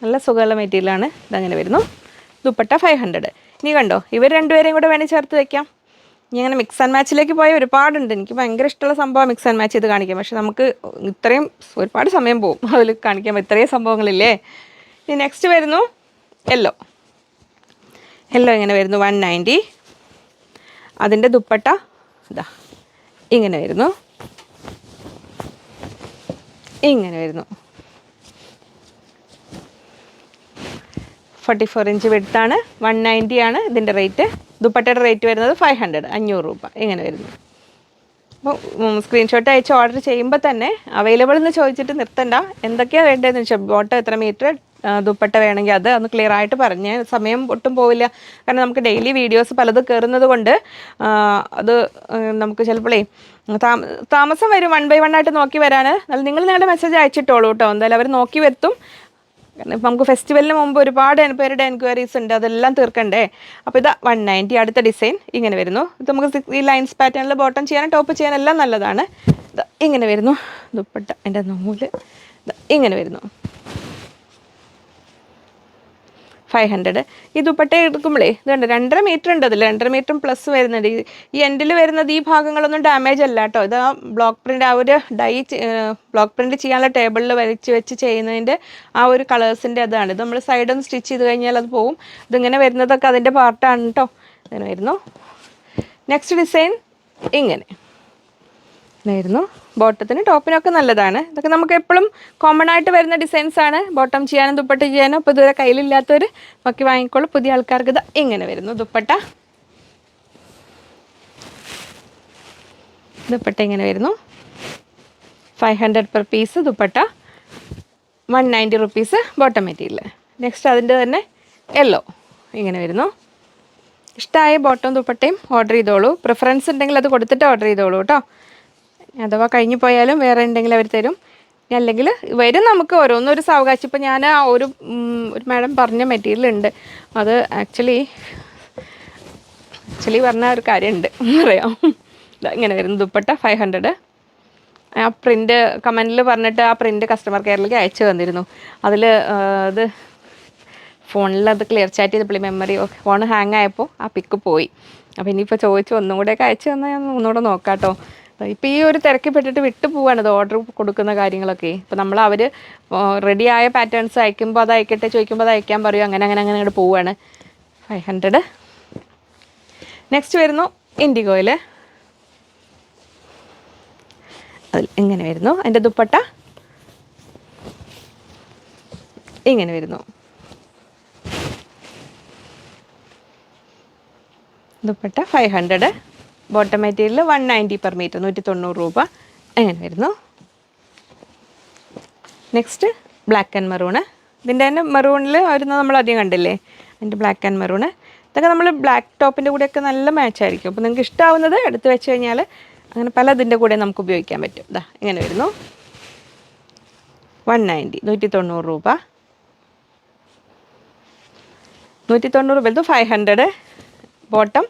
നല്ല സുഖമുള്ള മെറ്റീരിയലാണ് ഇതങ്ങനെ വരുന്നു. ദുപ്പട്ട ഫൈവ് ഹൺഡ്രഡ് ഇനി കണ്ടോ ഇവർ രണ്ടുപേരെയും കൂടെ വേണമെങ്കിൽ ചേർത്ത് വെക്കാം. ഇനി അങ്ങനെ മിക്സ് ആൻഡ് മാച്ചിലേക്ക് പോയ ഒരുപാടുണ്ട്. എനിക്ക് ഭയങ്കര ഇഷ്ടമുള്ള സംഭവം മിക്സ് ആൻഡ് മാച്ച് ചെയ്ത് കാണിക്കാം പക്ഷെ നമുക്ക് ഇത്രയും ഒരുപാട് സമയം പോകും. അതിൽ കാണിക്കാൻ ഇത്രയും സംഭവങ്ങളില്ലേ? ഇനി നെക്സ്റ്റ് വരുന്നു യെല്ലോ യെല്ലോ ഇങ്ങനെ വരുന്നു? വൺ നയന്റി അതിന്റെ ദുപ്പട്ട ഇതാ ഇങ്ങനെ വരുന്നു. ഇങ്ങനെ വരുന്നു. ഫോർട്ടി ഫോർ ഇഞ്ച് വെടുത്താണ് വൺ നയന്റി ആണ് ഇതിന്റെ റേറ്റ് ദുപ്പട്ടയുടെ റേറ്റ് വരുന്നത് ഫൈവ് ഹൺഡ്രഡ് അഞ്ഞൂറ് രൂപ. ഇങ്ങനെ വരുന്നു. അപ്പോൾ സ്ക്രീൻഷോട്ട് അയച്ച് ഓർഡർ ചെയ്യുമ്പോൾ തന്നെ അവൈലബിൾ എന്ന് ചോദിച്ചിട്ട് നിർത്തണ്ട. എന്തൊക്കെയാണ് വേണ്ടതെന്ന് വെച്ചാൽ ബോട്ടം എത്ര മീറ്റർ ദുപ്പട്ട വേണമെങ്കിൽ അത് ഒന്ന് ക്ലിയർ ആയിട്ട് പറഞ്ഞ്. സമയം ഒട്ടും പോവില്ല. കാരണം നമുക്ക് ഡെയിലി വീഡിയോസ് പലത് കയറുന്നത് കൊണ്ട് അത് നമുക്ക് ചിലപ്പോഴേ താമസം വരും. വൺ ബൈ വൺ ആയിട്ട് നോക്കി വരാൻ നിങ്ങൾ നിങ്ങളുടെ മെസ്സേജ് അയച്ചിട്ടോളൂ കേട്ടോ എന്തായാലും അവർ നോക്കി വരുത്തും. ഇപ്പം നമുക്ക് ഫെസ്റ്റിവലിന് മുമ്പ് ഒരുപാട് പേരുടെ എൻക്വയറീസ് ഉണ്ട്. അതെല്ലാം തീർക്കണ്ടേ? അപ്പോൾ ഇത് വൺ നയന്റി അടുത്ത ഡിസൈൻ ഇങ്ങനെ വരുന്നു. ഇത് നമുക്ക് ഈ ലൈൻസ് പാറ്റേണിൽ ബോട്ടം ചെയ്യാനും ടോപ്പ് ചെയ്യാനും എല്ലാം നല്ലതാണ്. ഇങ്ങനെ വരുന്നു. ദുപ്പട്ട എന്റെ നൂൽ. ഇങ്ങനെ വരുന്നു. ഫൈവ് ഹൺഡ്രഡ് ഈ ദുപ്പട്ട എടുക്കുമ്പോഴേ ഇതുണ്ട് രണ്ടര മീറ്റർ ഉണ്ട് അതിൽ രണ്ടര മീറ്ററും പ്ലസ് വരുന്നുണ്ട്. ഈ- എൻഡിൽ വരുന്നത് ഈ ഭാഗങ്ങളൊന്നും ഡാമേജ് അല്ല കേട്ടോ. ഇത് ആ ബ്ലോക്ക് പ്രിന്റ് ആ ഒരു ഡൈ ബ്ലോക്ക് പ്രിന്റ് ചെയ്യാനുള്ള ടേബിളിൽ വരച്ച് വെച്ച് ചെയ്യുന്നതിന്റെ ആ ഒരു കളേഴ്സിന്റെ അതാണ്. ഇത് നമ്മൾ സൈഡൊന്ന് സ്റ്റിച്ച് ചെയ്ത് കഴിഞ്ഞാൽ അത് പോവും. ഇതിങ്ങനെ വരുന്നതൊക്കെ അതിന്റെ പാർട്ടാണ് കേട്ടോ അങ്ങനെ വരുന്നു. നെക്സ്റ്റ് ഡിസൈൻ ഇങ്ങനെ. ഇതായിരുന്നു ബോട്ടത്തിന് ടോപ്പിനൊക്കെ നല്ലതാണ്. ഇതൊക്കെ നമുക്ക് എപ്പോഴും കോമൺ ആയിട്ട് വരുന്ന ഡിസൈൻസ് ആണ്. ബോട്ടം ചെയ്യാനും ദുപ്പട്ട ചെയ്യാനും ഇപ്പോൾ ഇതുവരെ കയ്യിലില്ലാത്തവർ ബാക്കി വാങ്ങിക്കോളും. പുതിയ ആൾക്കാർക്ക് ഇത് ഇങ്ങനെ വരുന്നു. ദുപ്പട്ട. ദുപ്പട്ട ഇങ്ങനെ വരുന്നു. Five hundred per piece dupatta. One ninety rupees bottom material next അതിന്റെ തന്നെ യെല്ലോ ഇങ്ങനെ വരുന്നു. ഇഷ്ടമായ ബോട്ടം ദുപ്പട്ടയും ഓർഡർ ചെയ്തോളൂ. പ്രിഫറൻസ് ഉണ്ടെങ്കിൽ അത് കൊടുത്തിട്ട് ഓർഡർ ചെയ്തോളൂ കേട്ടോ. അഥവാ കഴിഞ്ഞു പോയാലും വേറെ ഉണ്ടെങ്കിൽ അവർ തരും. അല്ലെങ്കിൽ വരും നമുക്ക് ഓരോന്നും ഒരു സാവകാശം. ഇപ്പം ഞാൻ ആ ഒരു ഒരു മാഡം പറഞ്ഞ മെറ്റീരിയൽ ഉണ്ട്. അത് ആക്ച്വലി ആക്ച്വലി പറഞ്ഞ ഒരു കാര്യമുണ്ട്. അറിയാം ദാ ഇങ്ങനെ വരുന്നു. ദുപ്പട്ട ഫൈവ് ഹൺഡ്രഡ് ആ പ്രിന്റ് കമന്റിൽ പറഞ്ഞിട്ട് ആ പ്രിന്റ് കസ്റ്റമർ കെയറിലേക്ക് അയച്ചു തന്നിരുന്നു. അതിൽ ഇത് ഫോണിൽ അത് ക്ലിയർ ചാറ്റ് ചെയ്തപ്പോൾ മെമ്മറി ഫോൺ ഹാങ് ആയപ്പോൾ ആ പിക്ക് പോയി. അപ്പോൾ ഇനിയിപ്പോൾ ചോദിച്ചു ഒന്നും കൂടെയൊക്കെ അയച്ചു തന്നാൽ ഞാൻ ഒന്നുകൂടെ നോക്കാം കേട്ടോ ഇപ്പോൾ ഈ ഒരു തിരക്കിപ്പെട്ടിട്ട് വിട്ടു പോവാണ് ഇത് ഓർഡർ കൊടുക്കുന്ന കാര്യങ്ങളൊക്കെ. ഇപ്പം നമ്മൾ അവർ റെഡി ആയ പാറ്റേൺസ് അയക്കുമ്പോൾ അത് അയക്കട്ടെ ചോദിക്കുമ്പോൾ അത് അയക്കാൻ പറയും അങ്ങനെ അങ്ങനെ അങ്ങനെ അങ്ങോട്ട് പോവുകയാണ് ഫൈവ് ഹൺഡ്രഡ് നെക്സ്റ്റ് വരുന്നു ഇൻഡിഗോയിൽ അതിൽ ഇങ്ങനെ വരുന്നു. അതിന്റെ ദുപ്പട്ട. ഇങ്ങനെ വരുന്നു. Dupatta five hundred bottom material one ninety per metre നൂറ്റി തൊണ്ണൂറ് രൂപ. അങ്ങനെ വരുന്നു? നെക്സ്റ്റ് ബ്ലാക്ക് ആൻഡ് മെറൂണ് ഇതിന്റെ തന്നെ മെറൂണിൽ വരുന്നത് നമ്മൾ അധികം കണ്ടില്ലേ? അതിന്റെ ബ്ലാക്ക് ആൻഡ് മെറൂണ് ഇതൊക്കെ നമ്മൾ ബ്ലാക്ക് ടോപ്പിന്റെ കൂടെയൊക്കെ നല്ല മാച്ച് ആയിരിക്കും. അപ്പോൾ നിങ്ങൾക്ക് ഇഷ്ടമാവുന്നത് എടുത്ത് വെച്ച് കഴിഞ്ഞാൽ അങ്ങനെ പല ഇതിന്റെ കൂടെ നമുക്ക് ഉപയോഗിക്കാൻ പറ്റും. ഇതാ ഇങ്ങനെ വരുന്നു. വൺ നയന്റി നൂറ്റി തൊണ്ണൂറ് രൂപ. നൂറ്റി തൊണ്ണൂറ് രൂപ five hundred bottom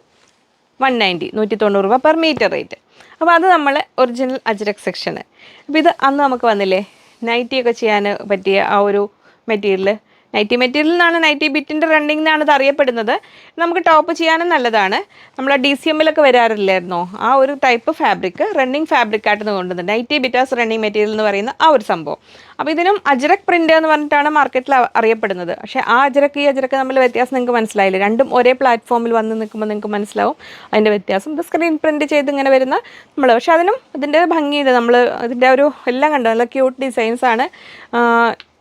one ninety നൂറ്റി തൊണ്ണൂറ് രൂപ പെർ മീറ്റർ റേറ്റ് അപ്പോൾ അത് നമ്മൾ ഒറിജിനൽ അജ്രക് സെക്ഷന് അപ്പോൾ ഇത് അന്ന് നമുക്ക് വന്നില്ലേ? നൈറ്റിയൊക്കെ ചെയ്യാൻ പറ്റിയ ആ ഒരു മെറ്റീരിയൽ നൈറ്റി മെറ്റീരിയൽ എന്നാണ് നൈറ്റി ബിറ്റിന്റെ റണ്ണിംഗ് എന്നാണ് ഇത് അറിയപ്പെടുന്നത്. നമുക്ക് ടോപ്പ് ചെയ്യാനും നല്ലതാണ്. നമ്മൾ ഡി സി എമ്മിലൊക്കെ വരാറില്ലായിരുന്നോ? ആ ഒരു ടൈപ്പ് ഫാബ്രിക് റണ്ണിങ് ഫാബ്രിക് ആയിട്ട് കൊണ്ടുവന്നത് നൈറ്റി ബിറ്റാസ് റണ്ണിങ് മെറ്റീരിയൽ എന്ന് പറയുന്ന ആ ഒരു സംഭവം. അപ്പോൾ ഇതിനും അജറക് പ്രിന്റ് എന്ന് പറഞ്ഞിട്ടാണ് മാർക്കറ്റിൽ അറിയപ്പെടുന്നത്. പക്ഷേ ആ അജറക്ക് ഈ അജറക്ക് നമ്മൾ വ്യത്യാസം നിങ്ങൾക്ക് മനസ്സിലായില്ല? രണ്ടും ഒരേ പ്ലാറ്റ്ഫോമിൽ വന്ന് നിൽക്കുമ്പോൾ നിങ്ങൾക്ക് മനസ്സിലാവും അതിന്റെ വ്യത്യാസം. ഇത് സ്ക്രീൻ പ്രിന്റ് ചെയ്ത് ഇങ്ങനെ വരുന്ന നമ്മൾ പക്ഷേ അതിനും ഇതിന്റെ ഭംഗി ഇത് നമ്മൾ ഇതിന്റെ ഒരു എല്ലാം കണ്ടു? നല്ല ക്യൂട്ട് ഡിസൈൻസാണ്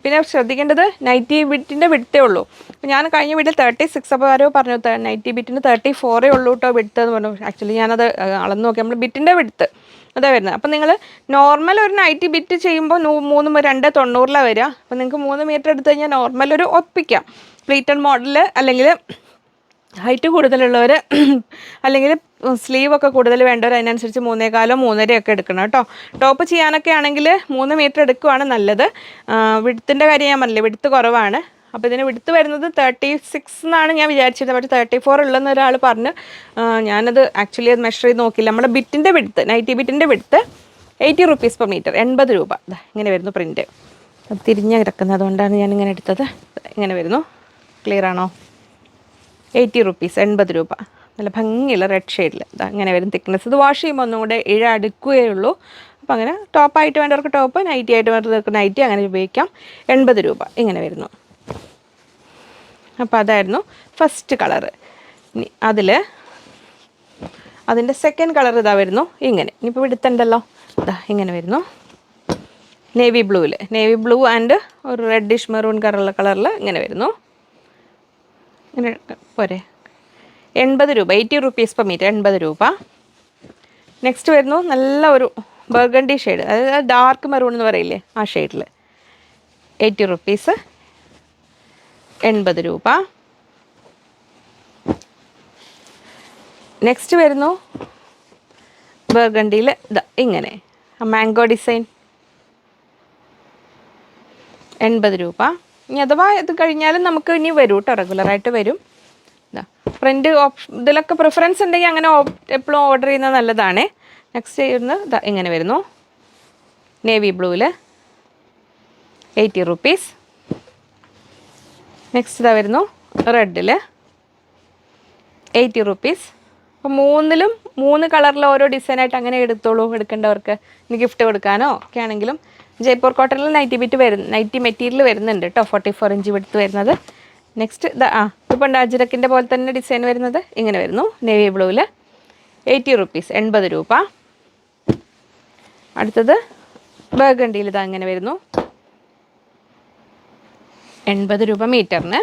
പിന്നെ ശ്രദ്ധിക്കേണ്ടത് നൈറ്റി ബിറ്റിന്റെ വിട്ടേ ഉള്ളൂ. അപ്പോൾ ഞാൻ കഴിഞ്ഞ വീട്ടിൽ തേർട്ടി സിക്സ് അപ്പോൾ ആരോ പറഞ്ഞു. നൈറ്റി ബിറ്റിന് തേർട്ടി ഫോറേ ഉള്ളൂ കേട്ടോ വിടുത്ത് എന്ന് പറഞ്ഞു. ആക്ച്വലി ഞാനത് അളന്ന് നോക്കി. നമ്മൾ ബിറ്റിന്റെ വിടുത്ത് അതാ വരുന്നത് അപ്പം നിങ്ങൾ നോർമൽ ഒരു നൈറ്റി ബിറ്റ് ചെയ്യുമ്പോൾ മൂന്ന് രണ്ട് തൊണ്ണൂറിലാണ് വരിക അപ്പം നിങ്ങൾക്ക് മൂന്ന് മീറ്റർ എടുത്തു കഴിഞ്ഞാൽ നോർമൽ ഒരു ഒപ്പിക്കാം. പ്ലീറ്റഡ് മോഡൽ അല്ലെങ്കിൽ ഹൈറ്റ് കൂടുതലുള്ളവർ അല്ലെങ്കിൽ സ്ലീവ് ഒക്കെ കൂടുതൽ വേണ്ടവർ അതിനനുസരിച്ച് മൂന്നേകാലോ മൂന്നരയൊക്കെ എടുക്കണം കേട്ടോ. ടോപ്പ് ചെയ്യാനൊക്കെ ആണെങ്കിൽ മൂന്ന് മീറ്റർ എടുക്കുവാണ് നല്ലത്. വിടുത്തിന്റെ കാര്യം ഞാൻ പറഞ്ഞില്ലേ വിടുത്ത് കുറവാണ്. അപ്പോൾ ഇതിന് വിടുത്ത് വരുന്നത് തേർട്ടി സിക്സ് എന്നാണ് ഞാൻ വിചാരിച്ചിരുന്നത്. പക്ഷേ തേർട്ടി ഫോർ ഉള്ളെന്ന് ഒരാൾ പറഞ്ഞ്. ഞാനത് ആക്ച്വലി അത് മെഷർ ചെയ്ത് നോക്കില്ല നമ്മുടെ ബിറ്റിന്റെ വിടുത്ത് നൈറ്റി ബിറ്റിന്റെ വിടുത്ത് എയ്റ്റി റുപ്പീസ് പെർ മീറ്റർ എൺപത് രൂപ. ഇങ്ങനെ വരുന്നു പ്രിന്റ് തിരിഞ്ഞ് കിടക്കുന്നത് അതുകൊണ്ടാണ് ഞാൻ ഇങ്ങനെ എടുത്തത് ഇങ്ങനെ വരുന്നു. ക്ലിയർ ആണോ? എയ്റ്റി റുപ്പീസ് എൺപത് രൂപ. നല്ല ഭംഗിയുള്ള റെഡ് ഷെയ്ഡിൽ ഇതാ അങ്ങനെ വരും തിക്നെസ് ഇത് വാഷ് ചെയ്യുമ്പോൾ ഒന്നും കൂടെ ഇഴ അടുക്കുകയുള്ളൂ അപ്പോൾ അങ്ങനെ ടോപ്പായിട്ട് വേണ്ടവർക്ക് ടോപ്പ് നൈറ്റി ആയിട്ട് വേണ്ടവർക്ക് നൈറ്റി അങ്ങനെ ഉപയോഗിക്കാം. എൺപത് രൂപ ഇങ്ങനെ വരുന്നു. അപ്പോൾ അതായിരുന്നു ഫസ്റ്റ് കളറ് അതിൽ അതിന്റെ സെക്കൻഡ് കളർ ഇതാ വരുന്നു. ഇങ്ങനെ. ഇനിയിപ്പോൾ വിടുത്തണ്ടല്ലോ ഇതാ ഇങ്ങനെ വരുന്നു. നേവി ബ്ലൂവിൽ നേവി ബ്ലൂ ആൻഡ് ഒരു റെഡിഷ് മെറൂൺ കളറുള്ള കളറിൽ ഇങ്ങനെ വരുന്നു. ഇങ്ങനെ പോരെ. എൺപത് രൂപ എയ്റ്റി റുപ്പീസ് പെർ മീറ്റർ എൺപത് രൂപ. നെക്സ്റ്റ് വരുന്നു നല്ല ഒരു ബർഗണ്ടി ഷെയ്ഡ് അതായത് ഡാർക്ക് മെറൂൺ എന്ന് പറയില്ലേ ആ ഷെയ്ഡിൽ എയ്റ്റി റുപ്പീസ് എൺപത് രൂപ. നെക്സ്റ്റ് വരുന്നു ബർഗണ്ടിയിൽ ഇങ്ങനെ മാംഗോ ഡിസൈൻ എൺപത് രൂപ. ഇനി അഥവാ ഇത് കഴിഞ്ഞാലും നമുക്ക് ഇനി വരും കേട്ടോ റെഗുലറായിട്ട് വരും. ഇതാ ഓപ് ഇതിലൊക്കെ പ്രിഫറൻസ് ഉണ്ടെങ്കിൽ അങ്ങനെ എപ്പോഴും ഓർഡർ ചെയ്യുന്നത് നല്ലതാണ്. നെക്സ്റ്റ് ചെയ്യുന്നത് ഇതാ ഇങ്ങനെ വരുന്നു. നേവി ബ്ലൂവിൽ എയ്റ്റി റുപ്പീസ് നെക്സ്റ്റ് ഇതാ വരുന്നു. റെഡിൽ എയ്റ്റി റുപ്പീസ് അപ്പോൾ മൂന്നിലും മൂന്ന് കളറിൽ ഓരോ ഡിസൈനായിട്ട് അങ്ങനെ എടുത്തോളൂ. എടുക്കേണ്ടവർക്ക് ഇനി ഗിഫ്റ്റ് കൊടുക്കാനോ ഒക്കെ ആണെങ്കിലും ജയ്പൂർ കോട്ടണിൽ നൈറ്റി ബിറ്റ് വരുന്നു നൈറ്റി മെറ്റീരിയൽ വരുന്നുണ്ട് കേട്ടോ ഫോർട്ടി ഫോർ ഇഞ്ച് വിടുത്ത് വരുന്നത് നെക്സ്റ്റ് ആ ഇപ്പോൾ ഡാജിറക്കിന്റെ പോലെ തന്നെ ഡിസൈൻ വരുന്നത്? ഇങ്ങനെ വരുന്നു. നേവി ബ്ലൂവിൽ എയ്റ്റി റുപ്പീസ് എൺപത് രൂപ. അടുത്തത് ബർഗണ്ടിയിൽ ഇതാ അങ്ങനെ വരുന്നു. എൺപത് രൂപ മീറ്ററിന്.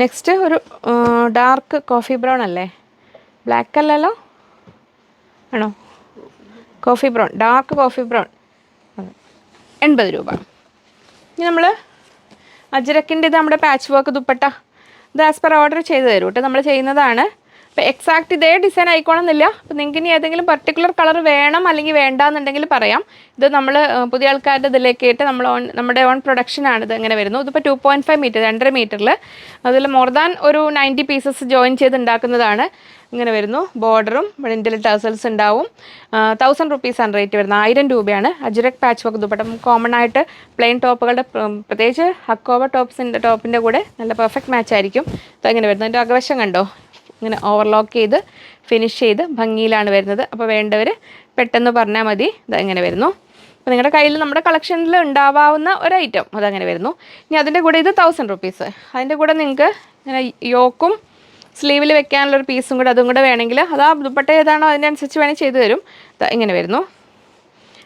നെക്സ്റ്റ് ഒരു ഡാർക്ക് കോഫി ബ്രൗൺ അല്ലേ? ബ്ലാക്ക് അല്ലല്ലോ? ആണോ? Coffee brown dark coffee brown എൺപത് രൂപ. ഇനി നമ്മൾ അജ്രക്കിന്റെ ഇത് നമ്മുടെ പാച്ച് വർക്ക് ദുപ്പട്ട ഇത് ആസ് പെർ ഓർഡർ ചെയ്ത് തരും കേട്ടോ നമ്മൾ ചെയ്യുന്നതാണ്. അപ്പോൾ എക്സാക്ട് ഇതേ ഡിസൈൻ ആയിക്കോണമെന്നില്ല അപ്പോൾ നിങ്ങൾക്ക് ഇനി ഏതെങ്കിലും പർട്ടിക്കുലർ കളർ വേണം അല്ലെങ്കിൽ വേണ്ട എന്നുണ്ടെങ്കിൽ പറയാം. ഇത് നമ്മൾ പുതിയ ആൾക്കാരുടെ ഇതിലേക്ക് ആയിട്ട് നമ്മൾ ഓൺ നമ്മുടെ ഓൺ പ്രൊഡക്ഷനാണ് ഇത് ഇങ്ങനെ വരുന്നു ഇതിപ്പോൾ ടു പോയിന്റ് ഫൈവ് മീറ്റർ രണ്ടര മീറ്ററിൽ അതിൽ മോർ ദാൻ ഒരു നയന്റി പീസസ് ജോയിൻ ചെയ്ത് ഉണ്ടാക്കുന്നതാണ്. ഇങ്ങനെ വരുന്നു. ബോർഡറും പ്രിന്റിൽ ടേസൽസ് ഉണ്ടാവും. തൗസൻഡ് റുപ്പീസാണ് റേറ്റ് വരുന്നത്. ആയിരം രൂപയാണ്. Ajrakh patch work dupatta. Common ആയിട്ട് പ്ലെയിൻ ടോപ്പുകളുടെ പ്ര- പ്രത്യേകിച്ച് ഹക്കോവ ടോപ്സിന്റെ ടോപ്പിന്റെ കൂടെ നല്ല പെർഫെക്റ്റ് മാച്ച് ആയിരിക്കും. ഇങ്ങനെ വരുന്നത്. അതിന്റെ അകവശം കണ്ടോ? ഇങ്ങനെ ഓവർലോക്ക് ചെയ്ത് ഫിനിഷ് ചെയ്ത് ഭംഗിയിലാണ് വരുന്നത്. അപ്പോൾ വേണ്ടവർ പെട്ടെന്ന് പറഞ്ഞാൽ മതി. ഇതങ്ങനെ വരുന്നു. അപ്പോൾ നിങ്ങളുടെ കയ്യിൽ നമ്മുടെ കളക്ഷനിൽ ഉണ്ടാവാവുന്ന ഒരു ഐറ്റം അതങ്ങനെ വരുന്നു. ഇനി അതിന്റെ കൂടെ ഇത് തൗസൻഡ് റുപ്പീസ് അതിന്റെ കൂടെ നിങ്ങൾക്ക് ഇങ്ങനെ യോക്കും സ്ലീവിൽ വെക്കാനുള്ള ഒരു പീസും കൂടെ അതും കൂടെ വേണമെങ്കിൽ അത് ആ ദുപ്പട്ട ഏതാണോ അതിനനുസരിച്ച് വേണമെങ്കിൽ ചെയ്തു തരും. ഇങ്ങനെ വരുന്നു.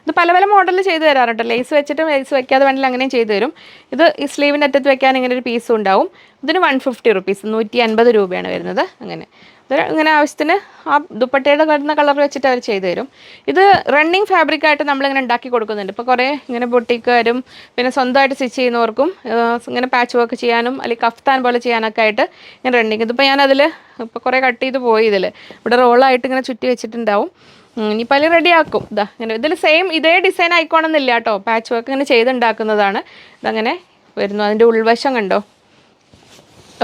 ഇത് പല പല മോഡലിൽ ചെയ്തു തരാറുണ്ട് ലേസ് വെച്ചിട്ടും ലേസ് വെക്കാതെ വേണമെങ്കിൽ അങ്ങനെയും ചെയ്തു തരും. ഇത് ഈ സ്ലീവിന്റെ അറ്റത്ത് വെക്കാൻ ഇങ്ങനെ ഒരു പീസും ഉണ്ടാവും. ഇതിന് വൺ ഫിഫ്റ്റി റുപ്പീസ് നൂറ്റി അൻപത് രൂപയാണ് വരുന്നത്. അങ്ങനെ. ഇങ്ങനെ ആവശ്യത്തിന് ആ ദുപ്പട്ടയുടെ വരുന്ന കളർ വെച്ചിട്ട് അവർ ചെയ്തു തരും. ഇത് റണ്ണിങ് ഫാബ്രിക്കായിട്ട് നമ്മളിങ്ങനെ ഉണ്ടാക്കി കൊടുക്കുന്നുണ്ട്. ഇപ്പോൾ കുറേ ഇങ്ങനെ ബൊട്ടിക്കാരും പിന്നെ സ്വന്തമായിട്ട് സ്റ്റിച്ച് ചെയ്യുന്നവർക്കും ഇങ്ങനെ പാച്ച് വർക്ക് ചെയ്യാനും അല്ലെങ്കിൽ കഫ്താൻ പോലെ ചെയ്യാനൊക്കെ ആയിട്ട് ഇങ്ങനെ റണ്ണിങ് ഇതിപ്പോൾ ഞാനതിൽ ഇപ്പോൾ കുറേ കട്ട് ചെയ്ത് പോയി ഇതിൽ ഇവിടെ റോളായിട്ട് ഇങ്ങനെ ചുറ്റി വെച്ചിട്ടുണ്ടാവും. ഇനി പല റെഡിയാക്കും ഇതാ ഇങ്ങനെ ഇതിൽ സെയിം ഇതേ ഡിസൈൻ ആയിക്കോണമെന്നില്ല കേട്ടോ. പാച്ച് വർക്ക് ഇങ്ങനെ ചെയ്തുണ്ടാക്കുന്നതാണ് ഇതങ്ങനെ വരുന്നു. അതിന്റെ ഉൾവശം കണ്ടോ?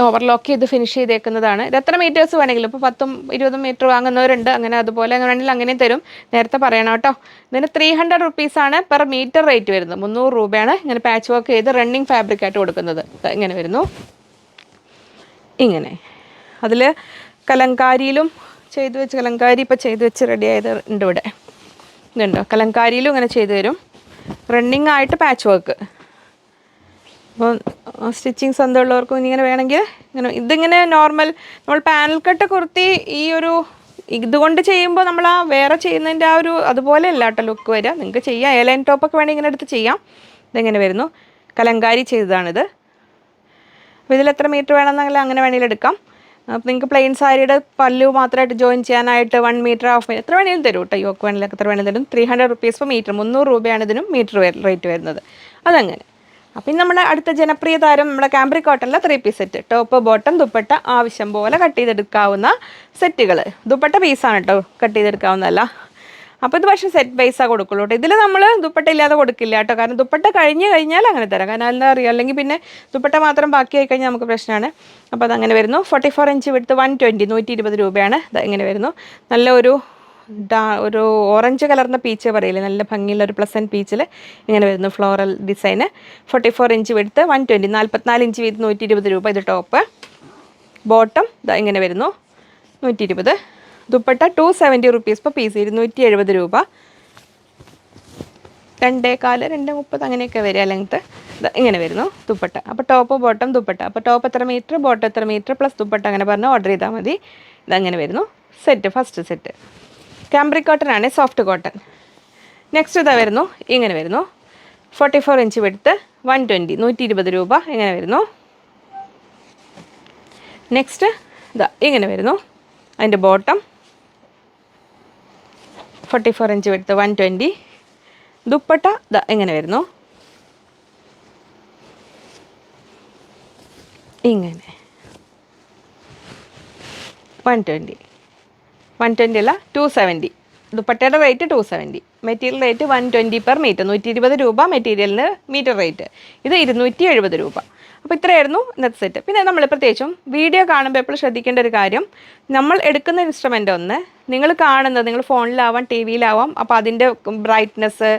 ഓവർലോക്ക് ചെയ്ത് ഫിനിഷ് ചെയ്തേക്കുന്നതാണ്. ഇത് എത്ര മീറ്റേഴ്സ് വേണമെങ്കിലും. ഇപ്പോൾ പത്തും ഇരുപതും മീറ്റർ വാങ്ങുന്നവരുണ്ട്. അങ്ങനെ അതുപോലെ അങ്ങനെ വേണമെങ്കിൽ അങ്ങനെയും തരും. നേരത്തെ പറയണം കേട്ടോ. ഇതിന് ത്രീ ഹൺഡ്രഡ് റുപ്പീസാണ് പെർ മീറ്റർ റേറ്റ് വരുന്നത്. മുന്നൂറ് രൂപയാണ് ഇങ്ങനെ പാച്ച് വർക്ക് ചെയ്ത് റണ്ണിങ് ഫാബ്രിക് ആയിട്ട് കൊടുക്കുന്നത്. ഇങ്ങനെ വരുന്നു. ഇങ്ങനെ. അതിൽ കലങ്കാരിയിലും ചെയ്തു വെച്ച് കലങ്കാരി ഇപ്പോൾ ചെയ്തു വെച്ച് റെഡി ആയത് ഉണ്ട് ഇവിടെ. ഇതുണ്ടോ? കലങ്കാരിയിലും ഇങ്ങനെ ചെയ്തു തരും. റണ്ണിങ് ആയിട്ട് പാച്ച് വർക്ക് അപ്പോൾ സ്റ്റിച്ചിങ് സ്വന്തമുള്ളവർക്കും ഇങ്ങനെ വേണമെങ്കിൽ ഇങ്ങനെ ഇതിങ്ങനെ നോർമൽ നമ്മൾ പാനൽ കട്ട് കുർത്തി ഈ ഒരു ഇതുകൊണ്ട് ചെയ്യുമ്പോൾ നമ്മൾ ആ വേറെ ചെയ്യുന്നതിന്റെ ആ ഒരു അതുപോലെ അല്ല കേട്ടോ ലുക്ക് വരിക. നിങ്ങൾക്ക് ചെയ്യാം. എയർലൈൻ ടോപ്പൊക്കെ വേണമെങ്കിൽ ഇങ്ങനെ എടുത്ത് ചെയ്യാം. ഇതെങ്ങനെ വരുന്നു? കലങ്കാരി ചെയ്തതാണിത്. അപ്പോൾ ഇതിൽ എത്ര മീറ്റർ വേണമെന്നെങ്കിൽ അങ്ങനെ വേണമെങ്കിൽ എടുക്കാം. അപ്പോൾ നിങ്ങൾക്ക് പ്ലെയിൻ സാരിയുടെ പല്ലു മാത്രമായിട്ട് ജോയിൻ ചെയ്യാനായിട്ട് വൺ മീറ്റർ ഹാഫ് മീറ്റർ എത്ര വേണമെങ്കിലും തരും കേട്ടോ. യോക്ക് വേണമെങ്കിൽ എത്ര വേണമെങ്കിലും തരും. Three hundred rupees per metre മുന്നൂറ് രൂപയാണ് ഇതിനും മീറ്റർ റേറ്റ് വരുന്നത്. അതങ്ങനെ. അപ്പം നമ്മുടെ അടുത്ത ജനപ്രിയ താരം നമ്മുടെ cambric കോട്ടണിലെ three piece set top bottom dupatta ആവശ്യം പോലെ കട്ട് ചെയ്തെടുക്കാവുന്ന സെറ്റുകൾ ദുപ്പട്ട പീസാണ് കേട്ടോ കട്ട് ചെയ്തെടുക്കാവുന്നതല്ല. അപ്പോൾ ഇത് പക്ഷേ സെറ്റ് പൈസ കൊടുക്കുള്ളൂ കേട്ടോ ഇതിൽ നമ്മൾ ദുപ്പട്ട ഇല്ലാതെ കൊടുക്കില്ല കേട്ടോ കാരണം ദുപ്പട്ട കഴിഞ്ഞ് കഴിഞ്ഞാൽ അങ്ങനെ തരാം. കാരണം എന്താ അറിയാം? അല്ലെങ്കിൽ പിന്നെ ദുപ്പട്ട മാത്രം ബാക്കിയായി കഴിഞ്ഞാൽ നമുക്ക് പ്രശ്നമാണ്. അപ്പോൾ അതങ്ങനെ വരുന്നു. ഫോർട്ടി ഫോർ ഇഞ്ച് വിടുത്ത് വൺ ട്വന്റി നൂറ്റി ഇരുപത് രൂപയാണ്. ഇങ്ങനെ വരുന്നു. നല്ല ഒരു ഡാ ഒരു ഓറഞ്ച് കലർന്ന പീച്ച് പറയില്ലേ നല്ല ഭംഗിയുള്ള ഒരു പ്ലസൻ പീച്ചിൽ ഇങ്ങനെ വരുന്നു ഫ്ലോറൽ ഡിസൈന് ഫോർട്ടി ഫോർ ഇഞ്ച് വിടുത്ത് വൺ ട്വന്റി നാൽപ്പത്തിനാല് ഇഞ്ച് വീത് നൂറ്റി ഇരുപത് രൂപ ഇത് ടോപ്പ് ബോട്ടം ഇങ്ങനെ വരുന്നു നൂറ്റി ഇരുപത് ദുപ്പട്ട ടു സെവന്റി റുപ്പീസ് ഇപ്പോൾ പീസ് ഇരുന്നൂറ്റി എഴുപത് രൂപ. രണ്ടേ കാൽ രണ്ട് മുപ്പത് അങ്ങനെയൊക്കെ വരിക ലെങ്ത്ത് ഇങ്ങനെ വരുന്നു ദുപ്പട്ട. അപ്പോൾ ടോപ്പ് ബോട്ടം ദുപ്പട്ട. അപ്പോൾ ടോപ്പ് എത്ര മീറ്റർ ബോട്ടം എത്ര മീറ്റർ പ്ലസ് ദുപ്പട്ട അങ്ങനെ പറഞ്ഞ് ഓർഡർ ചെയ്താൽ മതി. ഇതങ്ങനെ വരുന്നു set first set cambric cotton ആണ് സോഫ്റ്റ് കോട്ടൺ നെക്സ്റ്റ് ഇതാ വരുന്നു ഇങ്ങനെ വരുന്നു. ഫോർട്ടി ഫോർ ഇഞ്ച് വെടുത്ത് വൺ ട്വന്റി നൂറ്റി ഇരുപത് രൂപ ഇങ്ങനെ വരുന്നു. നെക്സ്റ്റ് ഇതാ ഇങ്ങനെ വരുന്നു അതിന്റെ ബോട്ടം ഫോർട്ടി ഫോർ ഇഞ്ച് വെടുത്ത് വൺ ട്വന്റി ദുപ്പട്ട ഇതാ ഇങ്ങനെ വരുന്നു. ഇങ്ങനെ. വൺ ട്വന്റി വൺ ട്വന്റി അല്ല ടു സെവന്റി ദുപ്പട്ടയുടെ rate two seventy material rate one twenty per metre നൂറ്റി ഇരുപത് രൂപ മെറ്റീരിയലിന് മീറ്റർ റേറ്റ് ഇത് ഇരുന്നൂറ്റി എഴുപത് രൂപ. അപ്പോൾ ഇത്രയായിരുന്നു ഇന്നത്തെ സെറ്റ് പിന്നെ നമ്മൾ പ്രത്യേകിച്ചും വീഡിയോ കാണുമ്പോൾ എപ്പോഴും ശ്രദ്ധിക്കേണ്ട ഒരു കാര്യം നമ്മൾ എടുക്കുന്ന ഇൻസ്ട്രുമെന്റ് ഒന്ന് നിങ്ങൾ കാണുന്നത് നിങ്ങൾ ഫോണിലാവാം ടി വിയിലാവാം അപ്പോൾ അതിന്റെ ബ്രൈറ്റ്നെസ്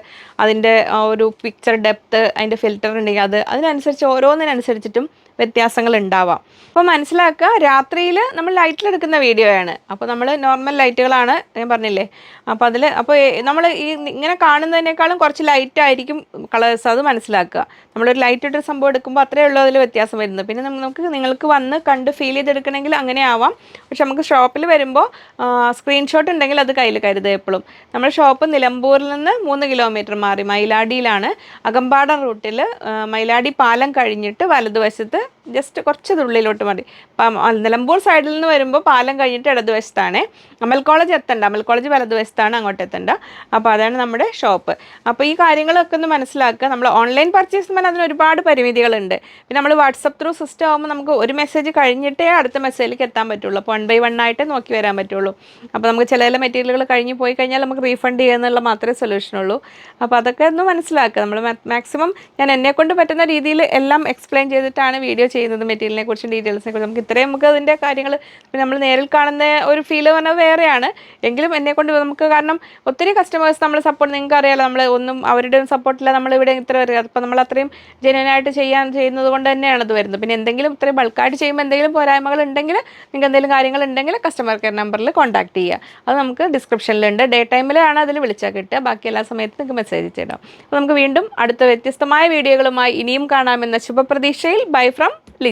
അതിന്റെ ഒരു പിക്ചർ ഡെപ്ത്ത് അതിന്റെ ഫിൽറ്റർ ഉണ്ടെങ്കിൽ അത് അതിനനുസരിച്ച് ഓരോന്നിനനുസരിച്ചിട്ടും വ്യത്യാസങ്ങൾ ഉണ്ടാവാം. അപ്പോൾ മനസ്സിലാക്കുക രാത്രിയിൽ നമ്മൾ ലൈറ്റിലെടുക്കുന്ന വീഡിയോ ആണ്. അപ്പോൾ നമ്മൾ നോർമൽ ലൈറ്റുകളാണ് ഞാൻ പറഞ്ഞില്ലേ? അപ്പോൾ അതിൽ അപ്പോൾ നമ്മൾ ഈ ഇങ്ങനെ കാണുന്നതിനേക്കാളും കുറച്ച് ലൈറ്റ് ആയിരിക്കും കളേഴ്സ് അത് മനസ്സിലാക്കുക. നമ്മളൊരു ലൈറ്റ് ഇട്ടൊരു സംഭവം എടുക്കുമ്പോൾ അത്രയേ ഉള്ളൂ അതിൽ വ്യത്യാസം വരുന്നത്. പിന്നെ നമുക്ക് നിങ്ങൾക്ക് വന്ന് കണ്ട് ഫീൽ ചെയ്തെടുക്കണമെങ്കിൽ അങ്ങനെ ആവാം. പക്ഷെ നമുക്ക് ഷോപ്പിൽ വരുമ്പോൾ സ്ക്രീൻഷോട്ട് ഉണ്ടെങ്കിൽ അത് കയ്യിൽ കരുതുക എപ്പോഴും നമ്മുടെ ഷോപ്പ് നിലമ്പൂരിൽ നിന്ന് മൂന്ന് കിലോമീറ്റർ മാറി മയിലാടിയിലാണ്. അകമ്പാടം റൂട്ടിൽ മയിലാടി പാലം കഴിഞ്ഞിട്ട് വലതുവശത്ത് ജസ്റ്റ് കുറച്ച് ഉള്ളിലോട്ട് മതി. നിലമ്പൂർ സൈഡിൽ നിന്ന് വരുമ്പോൾ പാലം കഴിഞ്ഞിട്ട് ഇടതുവശത്താണ്. അമൽ കോളേജ് എത്തണ്ട. അമൽ കോളേജ് വലതുവശത്താണ് അങ്ങോട്ട് എത്തണ്ട. അപ്പോൾ അതാണ് നമ്മുടെ ഷോപ്പ് അപ്പോൾ ഈ കാര്യങ്ങളൊക്കെ ഒന്ന് മനസ്സിലാക്കുക. നമ്മൾ ഓൺലൈൻ പർച്ചേസ് പറഞ്ഞാൽ അതിന് ഒരുപാട് പരിമിതികളുണ്ട്. പിന്നെ നമ്മൾ വാട്സപ്പ് ത്രൂ സിസ്റ്റം ആകുമ്പോൾ നമുക്ക് ഒരു മെസ്സേജ് കഴിഞ്ഞിട്ടേ അടുത്ത മെസ്സേജിലേക്ക് എത്താൻ പറ്റുള്ളൂ. അപ്പോൾ വൺ ബൈ വൺ ആയിട്ട് നോക്കി വരാൻ പറ്റുള്ളൂ. അപ്പോൾ നമുക്ക് ചില ചില മെറ്റീരിയലുകൾ കഴിഞ്ഞ് പോയി കഴിഞ്ഞാൽ നമുക്ക് റീഫണ്ട് ചെയ്യാന്നുള്ള മാത്രമേ സൊല്യൂഷൻ ഉള്ളൂ. അപ്പോൾ അതൊക്കെ ഒന്ന് മനസ്സിലാക്കുക. നമ്മൾ മാക്സിമം ഞാൻ എന്നെ പറ്റുന്ന രീതിയിൽ എല്ലാം എക്സ്പ്ലെയിൻ ചെയ്തിട്ടാണ് വീഡിയോ ചെയ്യുന്നത് മെറ്റീരിയലിനെ കുറിച്ചും ഡീറ്റെയിൽസിനെ കുറിച്ചും. നമുക്ക് ഇത്രയും നമുക്ക് അതിന്റെ കാര്യങ്ങൾ നമ്മൾ നേരിൽ കാണുന്ന ഒരു ഫീൽ പറഞ്ഞാൽ വേറെയാണ്. എങ്കിലും എന്നെ കൊണ്ട് നമുക്ക് കാരണം ഒത്തിരി കസ്റ്റമേഴ്സ് നമ്മൾ സപ്പോർട്ട് നിങ്ങൾക്ക് അറിയാലോ. നമ്മൾ ഒന്നും അവരുടെ സപ്പോർട്ടില്ല നമ്മൾ ഇവിടെ ഇത്ര വരിക അപ്പോൾ നമ്മൾ അത്രയും ജനുവനായിട്ട് ചെയ്യാൻ ചെയ്യുന്നത് കൊണ്ട് തന്നെയാണ് അത് വരുന്നത്. പിന്നെ എന്തെങ്കിലും ഇത്രയും ബൾക്കായിട്ട് ചെയ്യുമ്പോൾ എന്തെങ്കിലും പോരായ്മകൾ ഉണ്ടെങ്കിൽ നിങ്ങൾക്ക് എന്തെങ്കിലും കാര്യങ്ങൾ ഉണ്ടെങ്കിൽ കസ്റ്റമർ കെയർ നമ്പറിൽ കോൺടാക്ട് ചെയ്യുക. അത് നമുക്ക് ഡിസ്ക്രിപ്ഷനിലുണ്ട് ഡേ ടൈമിലാണ് അതിൽ വിളിച്ചാൽ കിട്ടുക. ബാക്കി എല്ലാ സമയത്തും നിങ്ങൾക്ക് മെസ്സേജ് ചെയ്യണം അപ്പോൾ നമുക്ക് വീണ്ടും അടുത്ത വ്യത്യസ്തമായ വീഡിയോകളുമായി ഇനിയും കാണാമെന്ന ശുഭപ്രതീക്ഷയിൽ. Bye from Listo.